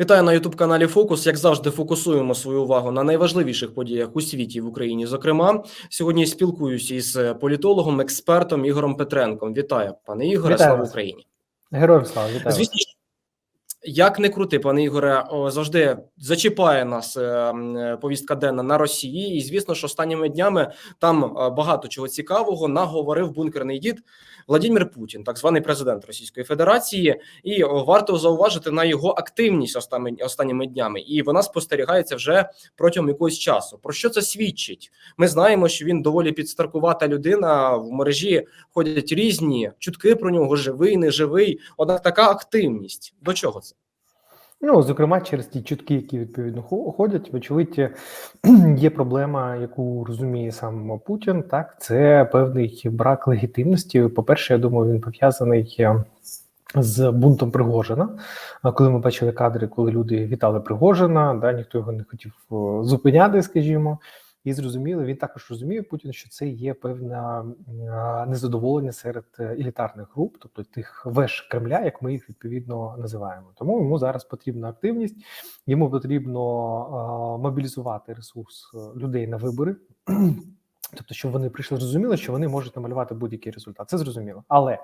Вітаю на Ютуб каналі Фокус. Як завжди, фокусуємо свою увагу на найважливіших подіях у світі в Україні. Зокрема, сьогодні спілкуюся із політологом, експертом Ігорем Петренком. Вітаю, пане Ігоре. Вітаю Слава. Україні! Героям слава вітаю. Звісно, як не крути, пане Ігоре, завжди зачіпає нас е, е, повістка денна на Росії. І звісно ж, останніми днями там е, багато чого цікавого наговорив бункерний дід Владимир Путін, так званий президент Російської Федерації. І варто зауважити на його активність останніми, останніми днями, і вона спостерігається вже протягом якогось часу. Про що це свідчить? Ми знаємо, що він доволі підстаркувата людина. В мережі ходять різні чутки про нього: живий, неживий. Однак така активність до чого це? Ну, зокрема, через ті чутки, які відповідно хо- ходять, вочевидь, є проблема, яку розуміє сам Путін. Так, це певний брак легітимності. По-перше, я думаю, він пов'язаний е, з бунтом Пригожина. Коли ми бачили кадри, коли люди вітали Пригожина, да, ніхто його не хотів зупиняти, скажімо. І зрозуміло, він також розуміє Путін, що це є певне незадоволення серед е, елітарних груп, тобто тих веж Кремля, як ми їх відповідно називаємо. Тому йому зараз потрібна активність, йому потрібно мобілізувати ресурс е, людей на вибори. Тобто, щоб вони прийшли, зрозуміли, що вони можуть намалювати будь-який результат. Це зрозуміло. Але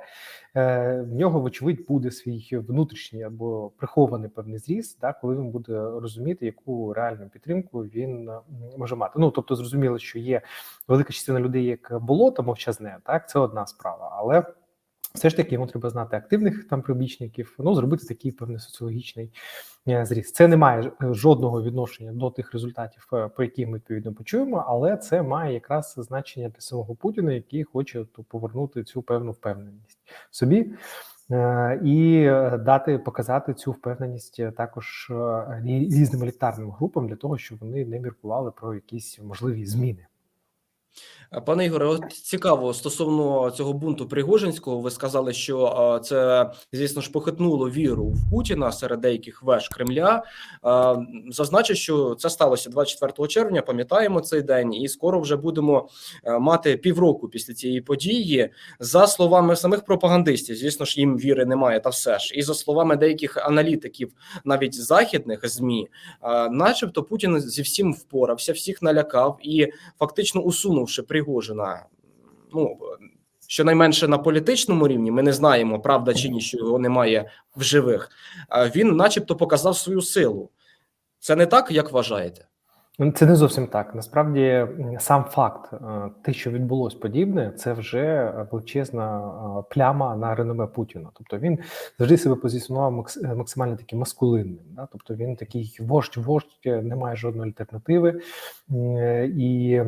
е, в нього, вочевидь, буде свій внутрішній або прихований певний зріст, да, коли він буде розуміти, яку реальну підтримку він може мати. Ну тобто, зрозуміло, що є велика частина людей, як болото мовчазне, так це одна справа, але. Все ж таки йому треба знати активних там прибічників, ну зробити такий певний соціологічний е, зріст. Це не має е, жодного відношення до тих результатів, е, про які ми відповідно почуємо, але це має якраз значення для самого Путіна, який хоче то, повернути цю певну впевненість собі. е, І дати показати цю впевненість також різним елітарним групам для того, щоб вони не міркували про якісь можливі зміни. Е, Пане Ігоре, от цікаво стосовно цього бунту Пригожинського. Ви сказали, що е, це звісно ж похитнуло віру в Путіна серед деяких веж Кремля. Е, Зазначу, що це сталося 24 червня. Пам'ятаємо цей день, і скоро вже будемо мати півроку після цієї події. За словами самих пропагандистів, звісно ж, їм віри немає, та все ж, і за словами деяких аналітиків, навіть західних змі, начебто Путін зі всім впорався, всіх налякав і фактично усунувши Пригожина. Ну щонайменше на політичному рівні, ми не знаємо, правда чи ні, що його немає в живих. Він, начебто, показав свою силу. Це не так, як вважаєте? Ну, Це не зовсім так. Насправді, сам факт, е, те, що відбулось подібне, це вже величезна е, пляма на реноме Путіна. Тобто він завжди себе позиціонував е, максимально таким маскулинним. Да? Тобто він такий вождь, вождь, е, немає жодної альтернативи. І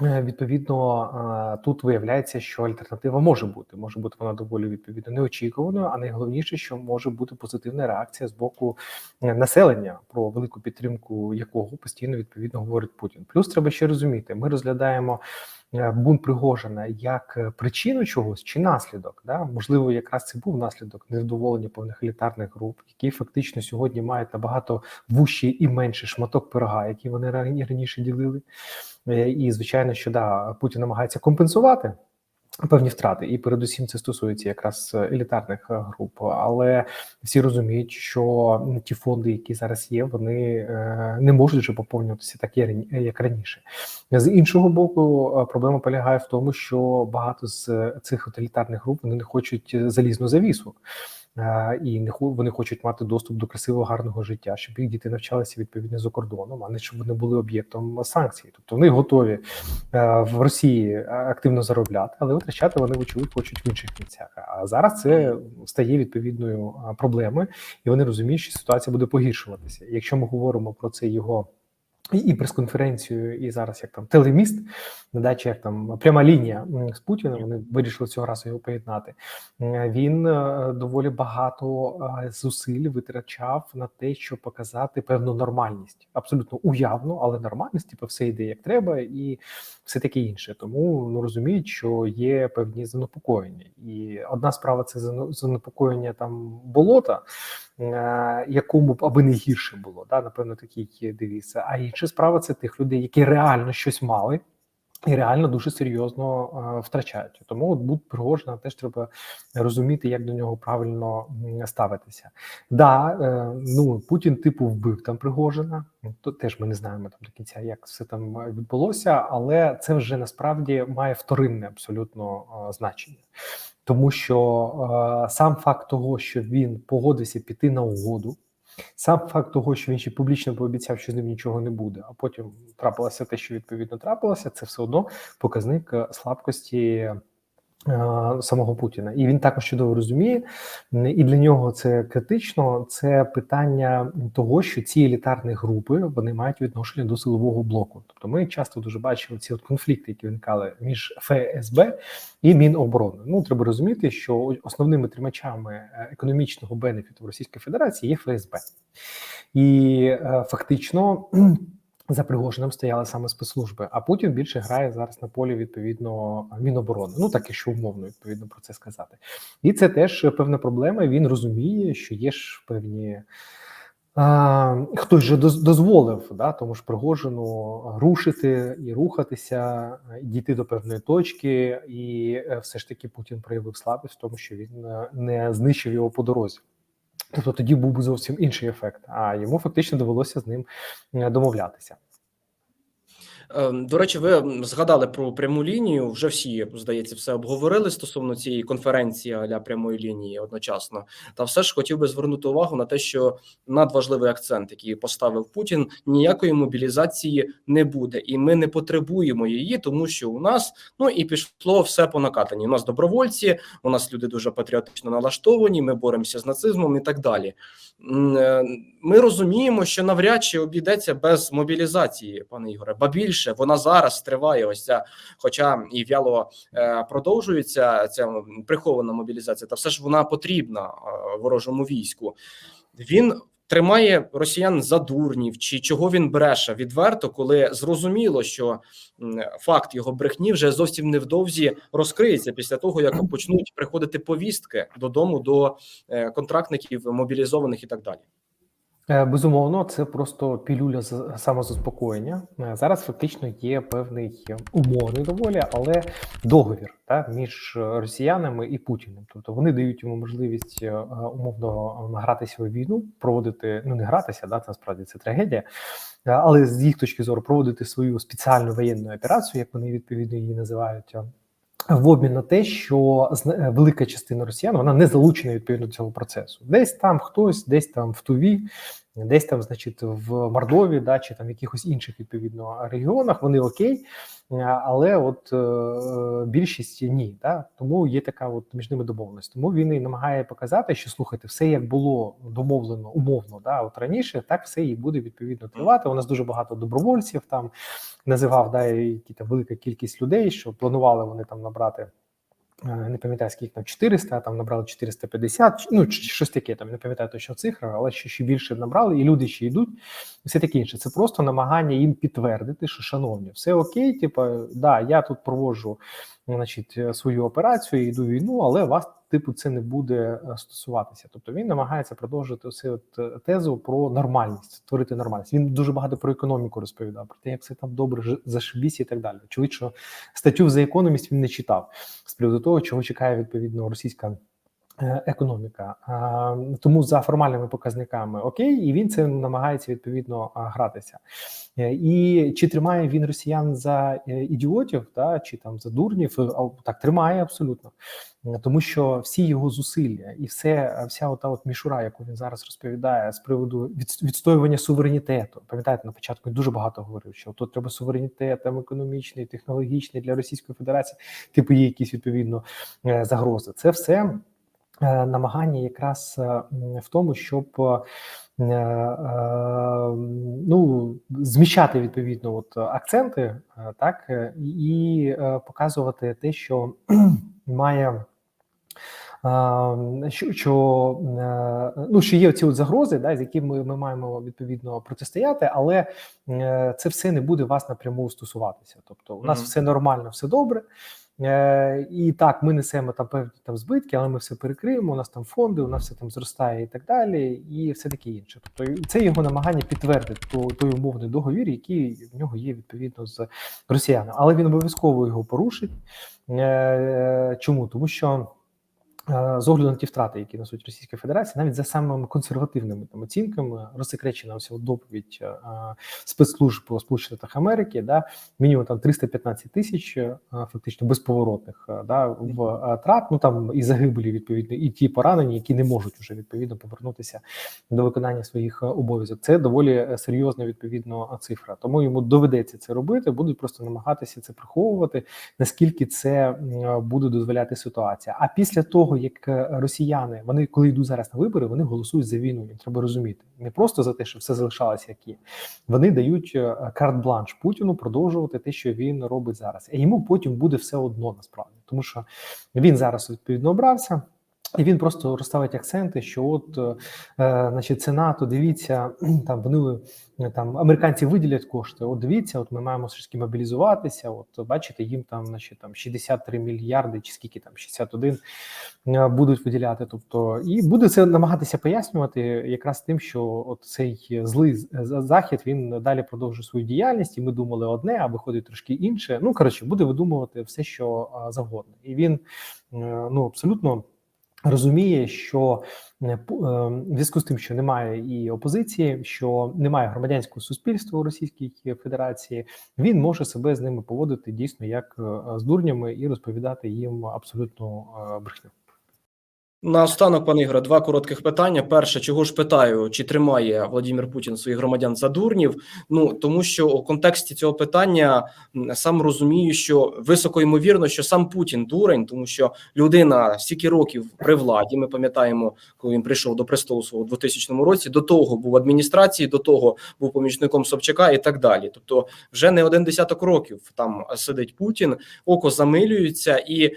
відповідно е, тут виявляється, що альтернатива може бути. Може бути вона доволі відповідно неочікуваною, а найголовніше, що може бути позитивна реакція з боку е, населення, про велику підтримку якого постійно відповідно говорить Путін. Плюс треба ще розуміти, ми розглядаємо. е, Бунт Пригожина як е, причину чогось чи наслідок, да можливо, якраз це був наслідок незадоволення певних елітарних груп, які фактично сьогодні мають набагато вущий і менший шматок пирога, який вони рані- раніше ділили. Е, І звичайно, що да, Путін намагається компенсувати певні втрати, і передусім це стосується якраз елітарних е, груп. Але всі розуміють, що ті фонди, які зараз є, вони е, не можуть вже поповнюватися так, як раніше. З іншого боку, проблема полягає в тому, що багато з цих тоталітарних груп вони не хочуть залізну завісу. Е, І не вони хочуть мати доступ до красивого гарного життя, щоб їх діти навчалися відповідно за кордоном, а не щоб вони були об'єктом санкцій. Тобто вони готові е, в Росії е, активно заробляти, але витрачати вони вочевидь хочуть в інших місцях. А зараз це стає відповідною проблемою, і вони розуміють, що ситуація буде погіршуватися. Якщо ми говоримо про це його. І, і прес-конференцію, і зараз як там телеміст, надача як там пряма лінія з Путіним. Вони вирішили цього разу його поєднати. Він е, доволі багато е, зусиль витрачав на те, щоб показати певну нормальність, абсолютно уявну, але нормальність, типу, все йде як треба, і все таке інше. Тому ну розуміють, що є певні занепокоєння, і одна справа це занепокоєння там болота, е, якому б аби не гірше було, да, напевно, такий девіз. А інша справа це тих людей, які реально щось мали. і реально дуже серйозно е, втрачають. Тому от бут Пригожина теж треба розуміти, як до нього правильно ставитися. Да, е, ну Путін типу вбив там Пригожина. То теж ми не знаємо там до кінця, як все там е, відбулося, але це вже насправді має вторинне абсолютно е, значення. Тому що е, сам факт того, що він погодився піти на угоду, сам факт того, що він ще публічно пообіцяв, що з ним нічого не буде, а потім трапилося те, що відповідно трапилося, це все одно показник е, слабкості самого Путіна. І він також чудово розуміє, і для нього це критично. Це питання того, що ці елітарні групи вони мають відношення до силового блоку. Тобто, ми часто дуже бачимо ці от конфлікти, які виникали між ФСБ і Міноборони. Ну треба розуміти, що основними тримачами е, економічного бенефіту Російської Федерації є ФСБ, і е, фактично. За Пригожиним стояли саме спецслужби, а Путін більше грає зараз на полі відповідно Міноборони. Ну так якщо умовно відповідно про це сказати, і це теж певна проблема. Він розуміє, що є ж певні а, хтось же дозволив да, тому ж Пригожину рушити і рухатися, і дійти до певної точки, і е, все ж таки Путін проявив слабість в тому, що він е, не знищив його по дорозі. Тобто тоді був би зовсім інший ефект, а йому фактично довелося з ним е, домовлятися. Ем, До речі, ви згадали про пряму лінію. Вже всі здається, все обговорили стосовно цієї конференції для прямої лінії одночасно. Та все ж хотів би звернути увагу на те, що надважливий акцент, який поставив Путін, ніякої мобілізації не буде, і ми не потребуємо її, тому що у нас ну і пішло все по накатанні. У нас добровольці, у нас люди дуже патріотично налаштовані. Ми боремося з нацизмом і так далі. Ми розуміємо, що навряд чи обійдеться без мобілізації, пане Ігоре. Ба більше вона зараз триває. Ось ця, хоча і вяло е, продовжується ця прихована мобілізація, та все ж вона потрібна е, ворожому війську. Він тримає росіян за дурнів, чи чого він бреше відверто, коли зрозуміло, що факт його брехні вже зовсім невдовзі розкриється після того, як почнуть приходити повістки додому до е, контрактників, мобілізованих і так далі. Е, Безумовно, це просто пілюля самозаспокоєння. Е, Зараз фактично є певний умовний доволі, але договір та, між росіянами і Путіним. Тобто вони дають йому можливість е, умовно гратися у війну, проводити ну не гратися, да, це насправді це трагедія. Але з їх точки зору проводити свою спеціальну воєнну операцію, як вони відповідно її називають. В обмін на те, що велика частина росіян вона не залучена відповідно до цього процесу. Десь там хтось, десь там в Туві, десь там, значить, в Мордові, да, чи там в якихось інших відповідно регіонах, вони окей, е, але от е, більшість ні. Да? Тому є така от між ними домовленість. Тому він і намагає показати, що слухайте, все як було домовлено умовно, да, от раніше, так все і буде відповідно тривати. У нас дуже багато добровольців там називав да, які там велика кількість людей, що планували вони там набрати. Е, Не пам'ятаю, скільки там 400, а там набрали 450, ну щось таке. Там не пам'ятаю точно цифра, але ще, ще більше набрали, і люди ще йдуть, і все таке інше. Це просто намагання їм підтвердити, що шановні, все окей, типу, да, я тут проводжу значить, е, свою операцію, йду війну, але вас, типу, це не буде е, стосуватися. Тобто він намагається продовжити оцю от е, тезу про нормальність, створити нормальність. Він дуже багато про економіку розповідав, про те, як все там добре зашибісь і так далі. Очевидно, що статтю за економість він не читав з приводу того, чого чекає відповідно російська. Е, Економіка тому за формальними показниками окей, і він це намагається відповідно гратися. Е, І чи тримає він росіян за е, ідіотів, та чи там за дурнів? Так, тримає абсолютно, тому що всі його зусилля і все, вся ота от мішура, яку він зараз розповідає з приводу відстоювання суверенітету. Пам'ятаєте, на початку дуже багато говорив, що тут треба суверенітет там економічний, технологічний для Російської Федерації, типу є якісь відповідно загрози. Це все намагання якраз е, в тому, щоб е, е, ну, зміщати відповідно от акценти, е, так е, і е, показувати те, що має. е, Що, що, е, ну, що є ці от загрози, да, з якими ми, ми маємо відповідно протистояти, але е, це все не буде вас напряму стосуватися. Тобто, у нас Мгм. все нормально, все добре. Е, і так, ми несемо там певні там збитки, але ми все перекриємо. У нас там фонди, у нас все там зростає і так далі, і все таке інше. Тобто, це його намагання підтвердити то, той умовний договір, який в нього є відповідно з росіянами. Але він обов'язково його порушить. Е, чому? Тому що. Е, З огляду на ті втрати, які несуть Російська Федерація, навіть за самими консервативними там оцінками, розсекречена ось доповідь е, спецслужб Сполучених Америки, да мінімум там 315 тисяч е, фактично безповоротних да в е, трат. Ну там і загиблі відповідно, і ті поранені, які не можуть уже відповідно повернутися до виконання своїх обов'язок. Це доволі серйозна відповідно цифра. Тому йому доведеться це робити. Будуть просто намагатися це приховувати, наскільки це буде дозволяти ситуація. А після того як е, росіяни вони, коли йдуть зараз на вибори, вони голосують за війну. Їм треба розуміти не просто за те, що все залишалося як є. Вони дають е, карт-бланш Путіну продовжувати те, що він робить зараз. І йому потім буде все одно насправді, тому що він зараз відповідно обрався. І він просто розставить акценти, що от, е, значить, це НАТО, дивіться, там вони е, там американці виділять кошти. От дивіться, от ми маємо все ж таки мобілізуватися. От бачите, їм там, значить, там 63 мільярди, чи скільки там 61 е, будуть виділяти. Тобто, і буде це намагатися пояснювати якраз тим, що от цей злий з- захід він далі продовжує свою діяльність, і ми думали одне, а виходить трошки інше. Ну коротше, буде видумувати все, що завгодно, і він е, ну абсолютно розуміє, що е, е, в зв'язку з тим, що немає і опозиції, що немає громадянського суспільства у Російській Федерації, він може себе з ними поводити дійсно як е, з дурнями і розповідати їм абсолютно е, брехню. Наостанок, пане Ігоре, два коротких питання. Перше, чого ж питаю, чи тримає Владимир Путін своїх громадян за дурнів? Ну тому що у контексті цього питання сам розумію, що високо ймовірно, що сам Путін дурень, тому що людина стільки років при владі. Ми пам'ятаємо, коли він прийшов до престолу свого у 2000 році. До того був в адміністрації, до того був помічником Собчака і так далі. Тобто, вже не один десяток років там сидить Путін, око замилюється і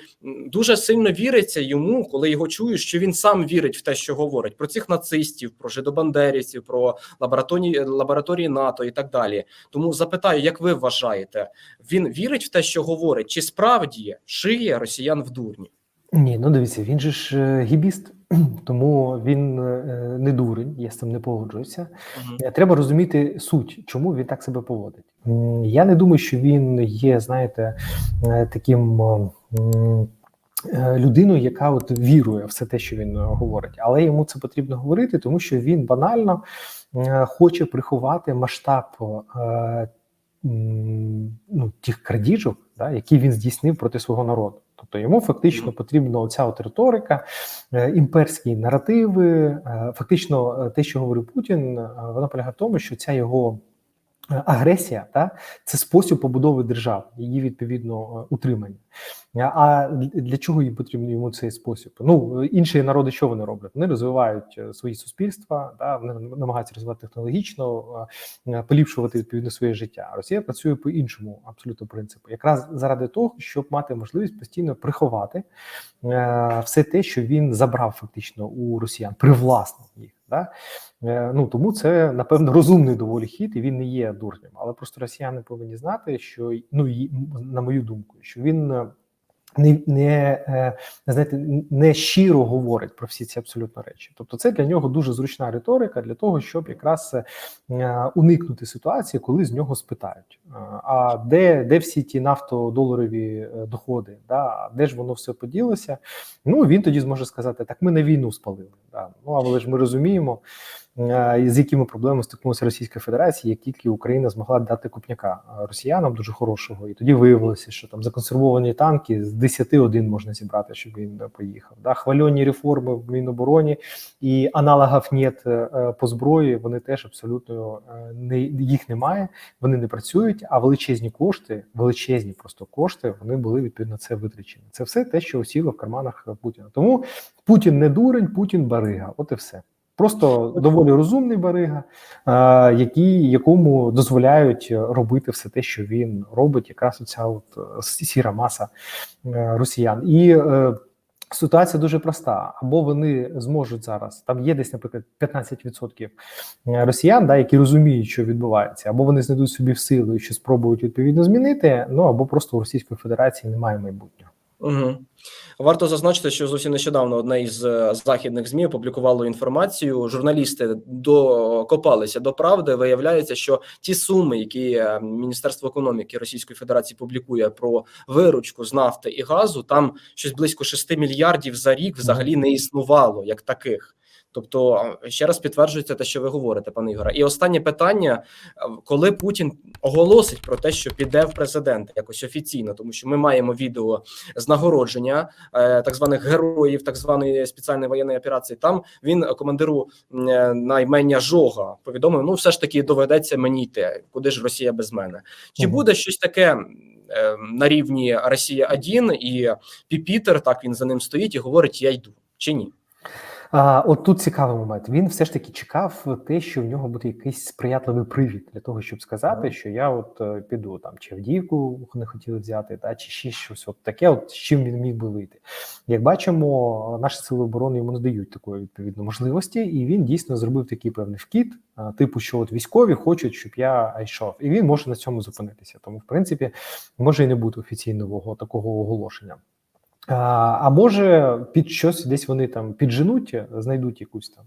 дуже сильно віриться йому, коли його чують, що він сам вірить в те, що говорить про цих нацистів, про жидобандерівців, про лабораторії лабораторії НАТО і так далі. Тому запитаю, як ви вважаєте, він вірить в те, що говорить, чи справді шиє росіян в дурні? Ні, ну дивіться, він же ж е, гібіст, тому він е, не дурень, я з цим не погоджуюся. Е, Треба розуміти суть, чому він так себе поводить. Я не думаю, що він є, знаєте, таким людиною, яка от вірує в все те, що він е, говорить, але йому це потрібно говорити, тому що він банально е, хоче приховати масштаб е, ну, тих крадіжок, да, які він здійснив проти свого народу. Тобто йому фактично потрібна оця от риторика, е, імперські наративи. е, Фактично, е, те, що говорив Путін, е, воно полягає в тому, що ця його е, агресія та це спосіб побудови держави, її відповідно е, утримання. А- А для чого їм потрібен йому цей спосіб? Ну інші народи, що вони роблять? Вони розвивають е, свої суспільства, да, вони намагаються розвивати технологічно, е, е, поліпшувати відповідно своє життя. Росія працює по іншому абсолютно принципу, якраз заради того, щоб мати можливість постійно приховати е, все те, що він забрав фактично у росіян, привласнив їх. Да? Е, Ну тому це напевно розумний доволі хід, і він не є дурнем. Але просто росіяни повинні знати, що ну і, на мою думку, що він е, не, не е, знаєте, не щиро говорить про всі ці абсолютно речі. Тобто, це для нього дуже зручна риторика для того, щоб якраз уникнути ситуації, коли з нього спитають: а де, де всі ті нафтодоларові доходи? Да? Де ж воно все поділося? Ну він тоді зможе сказати: так ми на війну спалили. Да? Ну але ж ми розуміємо. е, З якими проблемами стикнулася Російська Федерація, як тільки Україна змогла дати купняка е, росіянам дуже хорошого, і тоді виявилося, що там законсервовані танки з 10 один можна зібрати, щоб він е, поїхав. Да, хвальоні реформи в Мінобороні і аналогів нет по зброї. Вони теж абсолютно не їх немає, вони не працюють. А величезні кошти, величезні просто кошти, вони були відповідно це витрачені. Це все те, що осіло в карманах Путіна. Тому Путін не дурень, Путін барига. От і все. Просто доволі розумний барига, який, якому дозволяють робити все те, що він робить, якраз оця от е, сіра маса е, росіян. І е, ситуація дуже проста: або вони зможуть зараз, там є десь, наприклад, 15% росіян, да, які розуміють, що відбувається, або вони знайдуть собі в силу і що спробують відповідно змінити. Ну або просто у Російської Федерації немає майбутнього. Угу. Варто зазначити, що зовсім нещодавно одне із е, західних змі опублікувало інформацію. Журналісти докопалися до правди. Виявляється, що ті суми, які е, Міністерство економіки Російської Федерації публікує про виручку з нафти і газу, там щось близько 6 мільярдів за рік взагалі не існувало як таких. Тобто, ще раз підтверджується те, що ви говорите, пане Ігоре. І останнє питання: коли Путін оголосить про те, що піде в президент якось офіційно, тому що ми маємо відео з нагородження е, так званих героїв, так званої спеціальної воєнної операції. Там він командиру е, наймення Жога повідомив: ну, все ж таки доведеться мені йти. Куди ж Росія без мене? Чи буде щось таке? е, На рівні Росія 1 і Піпітер, так він за ним стоїть і говорить: Я йду чи ні? А, от тут цікавий момент. Він все ж таки чекав те, що в нього буде якийсь сприятливий привід для того, щоб сказати, що я от е, піду там чи Авдіївку не хотіли взяти, та чи ще щось от таке, от з чим він міг би вийти. Як бачимо, наші сили оборони йому не дають такої відповідно можливості, і він дійсно зробив такий певний вкид, а, типу, що от військові хочуть, щоб я йшов, і він може на цьому зупинитися. Тому, в принципі, може і не бути офіційного такого оголошення. А, може, під щось десь вони там підженуть, знайдуть якусь там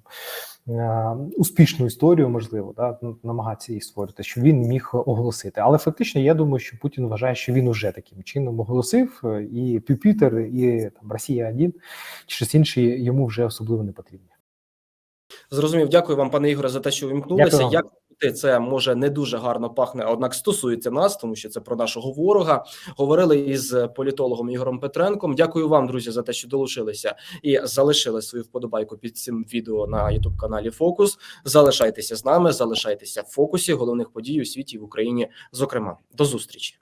успішну історію, можливо, да, намагатися її створити, що він міг оголосити. Але фактично, я думаю, що Путін вважає, що він уже таким чином оголосив, е, і Пюпітер, і там Росія 1 чи щось інше йому вже особливо не потрібні. Зрозумів, дякую вам, пане Ігоре, за те, що вимкнулися. Дякую. Як ти це може не дуже гарно пахне, однак стосується нас, тому що це про нашого ворога. Говорили із політологом Ігорем Петренком. Дякую вам, друзі, за те, що долучилися і залишили свою вподобайку під цим відео на youtube каналі Фокус. Залишайтеся з нами, залишайтеся в фокусі головних подій у світі в Україні. Зокрема, до зустрічі.